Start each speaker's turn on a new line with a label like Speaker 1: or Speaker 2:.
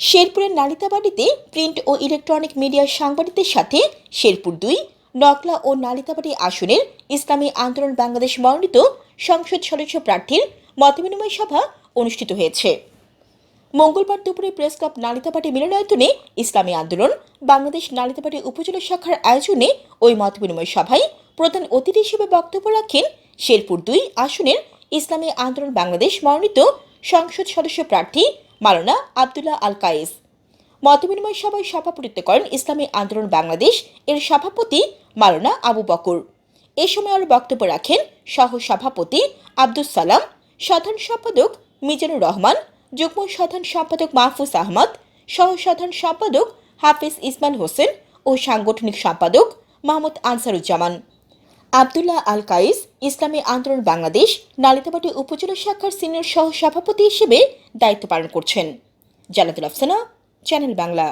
Speaker 1: শেরপুরের নালিতাবাড়িতে প্রিন্ট ও ইলেকট্রনিক মিডিয়ার সাংবাদিকদের সাথে শেরপুর দুই, নকলা ও নালিতাবাড়ি আসনের ইসলামী আন্দোলন বাংলাদেশ মনোনীত সংসদ সদস্য প্রার্থীর মতবিনিময় সভা অনুষ্ঠিত হয়েছে। মঙ্গলবার দুপুরে প্রেস ক্লাব নালিতাবাড়ি মিলনায়তনে ইসলামী আন্দোলন বাংলাদেশ নালিতাবাড়ি উপজেলা শাখার আয়োজনে ওই মতবিনিময় সভায় প্রধান অতিথি হিসেবে বক্তব্য রাখেন শেরপুর দুই আসনের ইসলামী আন্দোলন বাংলাদেশ মনোনীত সংসদ সদস্য প্রার্থী মালানা আবদুল্লাহ আল কায়েস মতবিনিময় সভায় সভাপতিত্ব করেন ইসলামী আন্দোলন বাংলাদেশ এর সভাপতি মালানা আবু বকর। এ সময় আরও বক্তব্য রাখেন সহ সভাপতি আব্দুস সালাম, সাধারণ সম্পাদক মিজানুর রহমান, যুগ্ম সাধারণ সম্পাদক মাহফুজ আহমদ সহ সাধারণ সম্পাদক হাফিজ ইসমান হোসেন ও সাংগঠনিক সম্পাদক মোহাম্মদ আনসারুজ্জামান। আবদুল্লাহ আল কাইস ইসলামী আন্দোলন বাংলাদেশ, নালিতাবাটি উপজেলা শাখার সিনিয়র সহ সভাপতি হিসেবে দায়িত্ব পালন করছেন। জানাতুল আফসানা চ্যানেল বাংলা